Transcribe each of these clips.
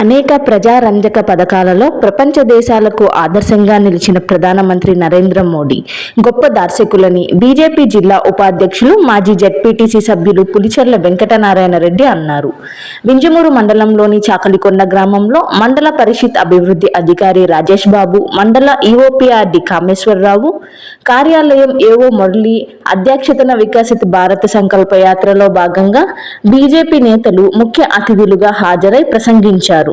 అనేక ప్రజారంజక పథకాలలో ప్రపంచ దేశాలకు ఆదర్శంగా నిలిచిన ప్రధానమంత్రి నరేంద్ర మోడీ గొప్ప దార్శకులని బీజేపీ జిల్లా ఉపాధ్యక్షులు మాజీ జడ్పీటీసీ సభ్యులు పులిచెర్ల వెంకటనారాయణ రెడ్డి అన్నారు. వింజమూరు మండలంలోని చాకలికొండ గ్రామంలో మండల పరిషత్ అభివృద్ధి అధికారి రాజేష్ బాబు మండల ఈఓపీఆర్డి కామేశ్వరరావు కార్యాలయం ఏవో మురళి అధ్యక్షతన వికసిత్ భారత సంకల్ప యాత్రలో భాగంగా బీజేపీ నేతలు ముఖ్య అతిథులుగా హాజరై ప్రసంగించారు.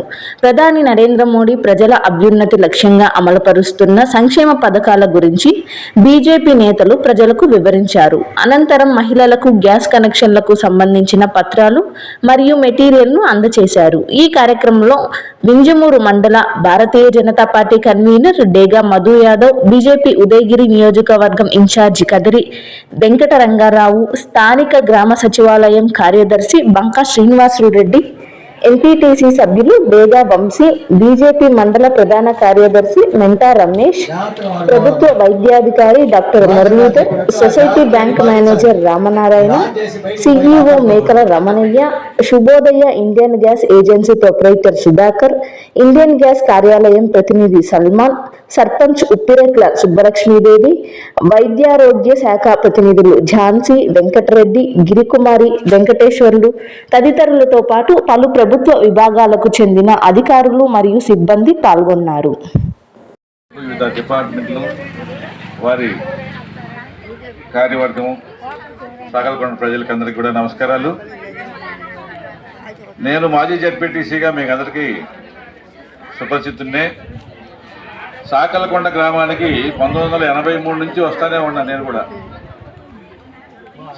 ప్రధాని నరేంద్ర మోడీ ప్రజల అభ్యున్నతి లక్ష్యంగా అమలుపరుస్తున్న సంక్షేమ పథకాల గురించి బీజేపీ నేతలు ప్రజలకు వివరించారు. అనంతరం మహిళలకు గ్యాస్ కనెక్షన్లకు సంబంధించిన పత్రాలు మరియు మెటీరియల్ను అందజేశారు ఈ కార్యక్రమంలో వింజమూరు మండల భారతీయ జనతా పార్టీ కన్వీనర్ డేగా మధు యాదవ్ బీజేపీ ఉదయగిరి నియోజకవర్గం ఇన్ఛార్జి కదిరి వెంకట రంగారావు స్థానిక గ్రామ సచివాలయం కార్యదర్శి బంకా శ్రీనివాసులు రెడ్డి ఎంపీటీసీ సభ్యులు బేగా వంశీ బీజేపీ మండల ప్రధాన కార్యదర్శి మెంటా రమేష్ ప్రభుత్వ వైద్యాధికారి doctor Muralidhar society bank manager Ramanarayana CEO Mekala Ramanayya Shubhodaya Indian gas agency proprietor Sudhakar Indian gas కార్యాలయం ప్రతినిధి సల్మాన్ సర్పంచ్ ఉప్పిరెట్ల సుబ్బలక్ష్మీదేవి వైద్యారోగ్య శాఖ ప్రతినిధులు ఝాన్సీ వెంకటరెడ్డి గిరికుమారి వెంకటేశ్వర్లు తదితరులతో పాటు పలు ప్రభుత్వ ప్రభుత్వ విభాగాలకు చెందిన అధికారులు మరియు సిబ్బంది పాల్గొన్నారు. వివిధ డిపార్ట్మెంట్లు వారి కార్యవర్గం సకలకొండ ప్రజలకందరికీ కూడా నమస్కారాలు. నేను మాజీ జడ్పీటీసీగా మీకు అందరికీ సుపరిచితున్నే సాకలకొండ గ్రామానికి పంతొమ్మిది వందల ఎనభై మూడు నుంచి వస్తానే ఉన్నా నేను కూడా.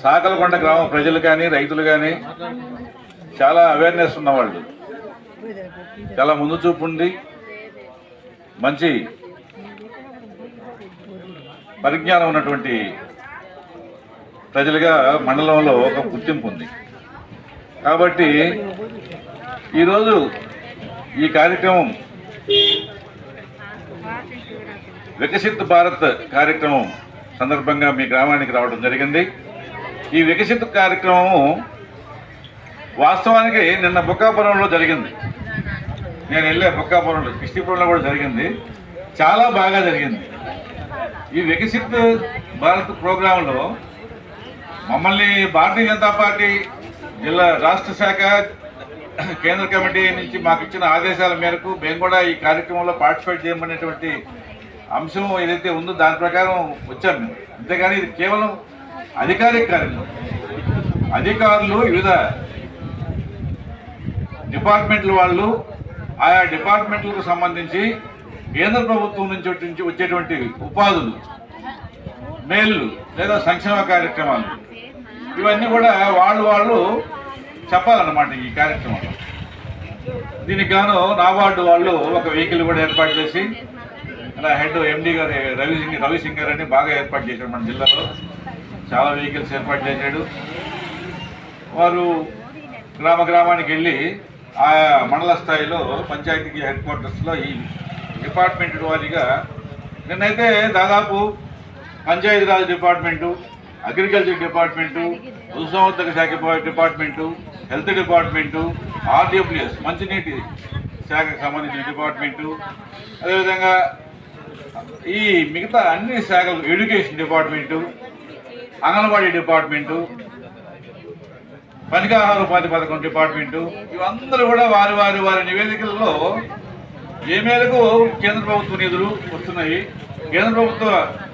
సాకలకొండ గ్రామం ప్రజలు కానీ రైతులు కానీ చాలా అవేర్నెస్ ఉన్నవాళ్ళు. చాలా ముందు చూపు ఉండి మంచి పరిజ్ఞానం ఉన్నటువంటి ప్రజలుగా మండలంలో ఒక గుర్తింపు ఉంది. కాబట్టి ఈరోజు ఈ కార్యక్రమం వికసిత్ భారత్ కార్యక్రమం సందర్భంగా మీ గ్రామానికి రావడం జరిగింది. ఈ వికసిత్ కార్యక్రమము వాస్తవానికి నిన్న బుక్కాపురంలో జరిగింది. నేను వెళ్ళే బుక్కాపురంలో కృష్ణీపురంలో కూడా జరిగింది. చాలా బాగా జరిగింది. ఈ వికసిత్ భారత్ ప్రోగ్రాంలో మమ్మల్ని భారతీయ జనతా పార్టీ జిల్లా రాష్ట్ర శాఖ కేంద్ర కమిటీ నుంచి మాకు ఇచ్చిన ఆదేశాల మేరకు మేము కూడా ఈ కార్యక్రమంలో పార్టిసిపేట్ చేయమనేటువంటి అంశం ఏదైతే ఉందో దాని ప్రకారం వచ్చాం మేము. అంతేగాని ఇది కేవలం అధికారిక కార్యక్రమం. అధికారులు వివిధ డిపార్ట్మెంట్ల వాళ్ళు ఆయా డిపార్ట్మెంట్లకు సంబంధించి కేంద్ర ప్రభుత్వం నుంచి వచ్చేటువంటి ఉపాధులు మేళ్ళు లేదా సంక్షేమ కార్యక్రమాలు ఇవన్నీ కూడా వాళ్ళు వాళ్ళు చెప్పాలన్నమాట ఈ కార్యక్రమంలో. దీనికి గాను నాబార్డు వాళ్ళు ఒక వెహికల్ కూడా ఏర్పాటు చేసి అలా హెడ్ ఎండి గారు రవి సింగ్ రవి సింగ్ గారు అని బాగా ఏర్పాటు చేశాడు మన జిల్లాలో. చాలా వెహికల్స్ ఏర్పాటు చేశాడు. వారు గ్రామ గ్రామానికి వెళ్ళి ఆయా మండల స్థాయిలో పంచాయతీకి హెడ్ క్వార్టర్స్లో ఈ డిపార్ట్మెంట్ వారీగా నిన్నైతే దాదాపు పంచాయతీరాజ్ డిపార్ట్మెంటు అగ్రికల్చర్ డిపార్ట్మెంటు పశుసంవర్ధక శాఖ డిపార్ట్మెంటు హెల్త్ డిపార్ట్మెంటు ఆర్డబ్ల్యూఎస్ మంచినీటి శాఖకు సంబంధించిన డిపార్ట్మెంటు అదేవిధంగా ఈ మిగతా అన్ని శాఖలు ఎడ్యుకేషన్ డిపార్ట్మెంటు అంగన్వాడీ డిపార్ట్మెంటు పనికాహార ఉపాధి పథకం డిపార్ట్మెంటు. ఇవందరూ కూడా వారి వారి వారి నివేదికల్లో ఏ మేరకు కేంద్ర ప్రభుత్వ నిధులు వస్తున్నాయి కేంద్ర ప్రభుత్వ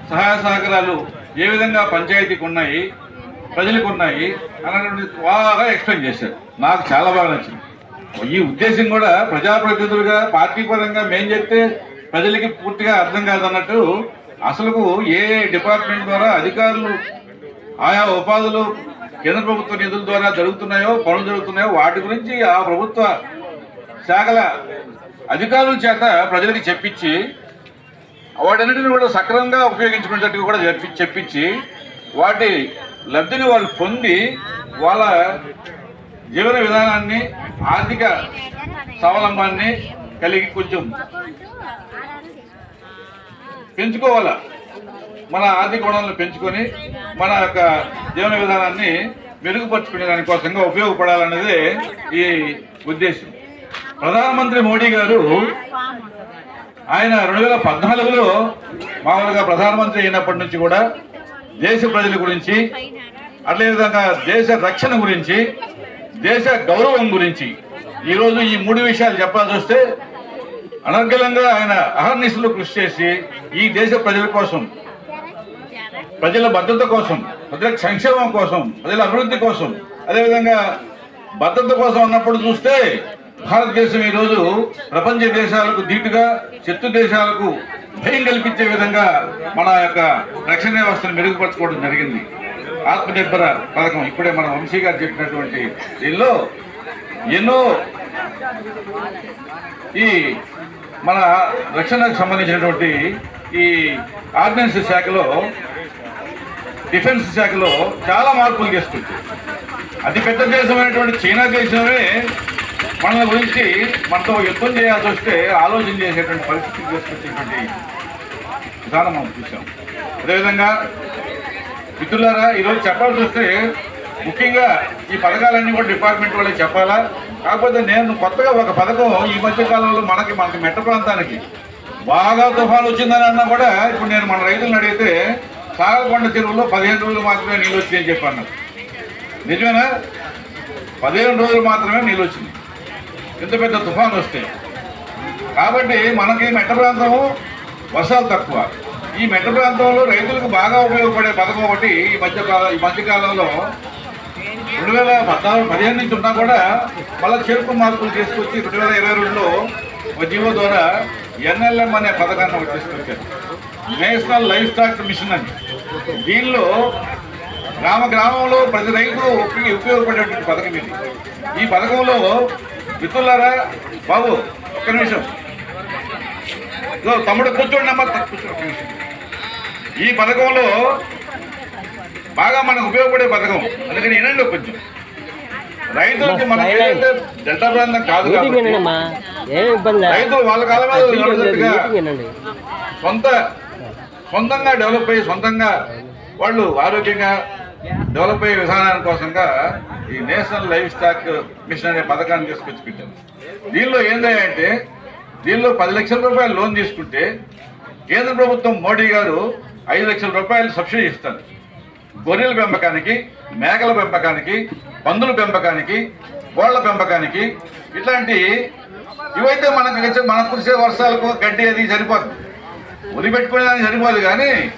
సహాయ సహకారాలు ఏ విధంగా పంచాయతీకి ఉన్నాయి ప్రజలకు ఉన్నాయి అన్నటువంటి బాగా ఎక్స్ప్లెయిన్ చేశారు. నాకు చాలా బాగా నచ్చింది. ఈ ఉద్దేశం కూడా ప్రజాప్రతినిధులుగా పార్టీ పరంగా మేం చెప్తే ప్రజలకి పూర్తిగా అర్థం కాదన్నట్టు అసలుకు ఏ డిపార్ట్మెంట్ ద్వారా అధికారులు ఆయా ఉపాధులు కేంద్ర ప్రభుత్వ నిధుల ద్వారా జరుగుతున్నాయో పనులు జరుగుతున్నాయో వాటి గురించి ఆ ప్రభుత్వ శాఖల అధికారుల చేత ప్రజలకి చెప్పించి వాటన్నిటిని కూడా సక్రమంగా ఉపయోగించుకునేటట్టు కూడా చెప్పి చెప్పించి వాటి లబ్ధిని వాళ్ళు పొంది వాళ్ళ జీవన విధానాన్ని ఆర్థిక స్వావలంబాన్ని కలిగి కొంచెం పెంచుకోవాలా మన ఆర్థిక వనరులను పెంచుకొని మన యొక్క జీవన విధానాన్ని మెరుగుపరుచుకునే దానికోసంగా ఉపయోగపడాలన్నదే ఈ ఉద్దేశం. ప్రధానమంత్రి మోడీ గారు ఆయన రెండు వేల పద్నాలుగులో మామూలుగా ప్రధానమంత్రి అయినప్పటి నుంచి కూడా దేశ ప్రజల గురించి అదేవిధంగా దేశ రక్షణ గురించి దేశ గౌరవం గురించి ఈరోజు ఈ మూడు విషయాలు చెప్పాల్సి వస్తే అనర్గలంగా ఆయన అహర్నిశలు కృషి చేసి ఈ దేశ ప్రజల కోసం ప్రజల భద్రత కోసం ప్రజల సంక్షేమం కోసం ప్రజల అభివృద్ధి కోసం. అదేవిధంగా భద్రత కోసం అన్నప్పుడు చూస్తే భారతదేశం ఈరోజు ప్రపంచ దేశాలకు ధీటుగా శత్రు దేశాలకు భయం కల్పించే విధంగా మన యొక్క రక్షణ వ్యవస్థను మెరుగుపరచుకోవడం జరిగింది. ఆత్మనిర్భర పథకం ఇప్పుడే మన వంశీ గారు చెప్పినటువంటి దీనిలో ఎన్నో ఈ మన రక్షణకు సంబంధించినటువంటి ఈ ఆర్డినెన్స్ శాఖలో డిఫెన్స్ శాఖలో చాలా మార్పులు చేస్తుంది అతి పెద్ద దేశమైనటువంటి చైనా దేశమే మన గురించి మనతో యుద్ధం చేయాల్సి వస్తే ఆలోచన చేసేటువంటి పరిస్థితి తీసుకొచ్చేటువంటి విధానం మనం చూసాం అదేవిధంగా మిత్రులారా ఈరోజు చెప్పాల్సి వస్తే ముఖ్యంగా ఈ పథకాలన్నీ కూడా డిపార్ట్మెంట్ వాళ్ళకి చెప్పాలా? కాకపోతే నేను కొత్తగా ఒక పథకం ఈ మధ్యకాలంలో మనకి మనకి మెట్ట ప్రాంతానికి బాగా తుఫాను వచ్చిందని అన్నా కూడా ఇప్పుడు నేను మన రైతులను అడిగితే సాగలకొండ చెరువులో పదిహేను రోజులు మాత్రమే నీళ్ళు వచ్చాయని చెప్పి అన్నారు నిజమేనా? పదిహేను రోజులు మాత్రమే నీళ్ళు వచ్చింది. ఇంత పెద్ద తుఫాను వస్తే. కాబట్టి మనకి మెట్ట ప్రాంతము వర్షాలు తక్కువ. ఈ మెట్ట ప్రాంతంలో రైతులకు బాగా ఉపయోగపడే పథకం ఒకటి ఈ మధ్య కాలం ఈ మధ్యకాలంలో రెండు వేల పద్నాలుగు పదిహేను నుంచి ఉన్నా కూడా మళ్ళీ చెరుకు మార్పులు తీసుకొచ్చి రెండు వేల ఇరవై రెండులో ఒక జీవో ద్వారా ఎన్ఎల్ఎం అనే పథకాన్ని ఒకటి తీసుకొచ్చారు నేషనల్ లైఫ్ స్టాక్ మిషన్ అని. దీనిలో గ్రామ గ్రామంలో ప్రతి రైతు ఉపయోగ- ఉపయోగపడేటువంటి పథకం ఇది. ఈ పథకంలో మిత్రులారా బాబు ఒక్క నిమిషం. తమ్ముడు కూర్చోండి అమ్మా. ఈ పథకంలో బాగా మనకు ఉపయోగపడే పథకం అందుకని వినండి కొంచెం. రైతులకు ఏదైతే డెల్టా ప్రాంతం కాదు కాబట్టి ఏం ఇబ్బంది లేదు. రైతులు వాళ్ళ సొంత సొంతంగా డెవలప్ అయ్యి సొంతంగా వాళ్ళు ఆరోగ్యంగా డెవలప్ అయ్యే విధానాని కోసంగా ఈ నేషనల్ లైఫ్ స్టాక్ మిషన్ అనే పథకాన్ని తీసుకొచ్చి పెట్టారు. దీనిలో ఏంటంటే దీనిలో పది లక్షల రూపాయలు లోన్ తీసుకుంటే కేంద్ర ప్రభుత్వం మోడీ గారు ఐదు లక్షల రూపాయలు సబ్సిడీ ఇస్తారు. గొర్రెల పెంపకానికి మేకల పెంపకానికి పందుల పెంపకానికి కోళ్ళ పెంపకానికి ఇట్లాంటి ఇవైతే మనకు వచ్చే- మనకు కురిసే వర్షాలకు గడ్డి అది సరిపోదు. ఉరి పెట్టుకునేదానికి సరిపోదు కానీ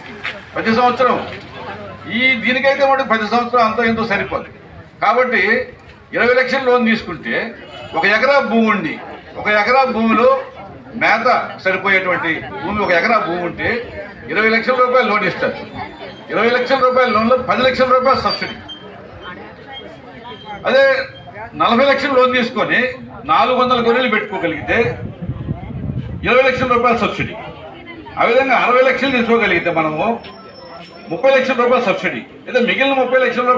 ప్రతి సంవత్సరం ఈ దీనికైతే మనకి ప్రతి సంవత్సరం అంతా ఎంతో సరిపోదు. కాబట్టి ఇరవై లక్షల లోన్ తీసుకుంటే ఒక ఎకరా భూమి ఉండి ఒక ఎకరా భూమిలో మేత సరిపోయేటువంటి భూమి ఒక ఎకరా భూమి ఉంటే ఇరవై లక్షల రూపాయలు లోన్ ఇస్తారు. ఇరవై లక్షల రూపాయల లోన్లో పది లక్షల రూపాయలు సబ్సిడీ. అదే నలభై లక్షలు లోన్ తీసుకొని నాలుగు వందల గొర్రెలు పెట్టుకోగలిగితే ఇరవై లక్షల రూపాయల సబ్సిడీ. ఆ విధంగా అరవై లక్షలు తీసుకోగలిగితే మనము ముప్పై లక్షల రూపాయల సబ్సిడీ. అయితే మిగిలిన ముప్పై లక్షల రూపాయలు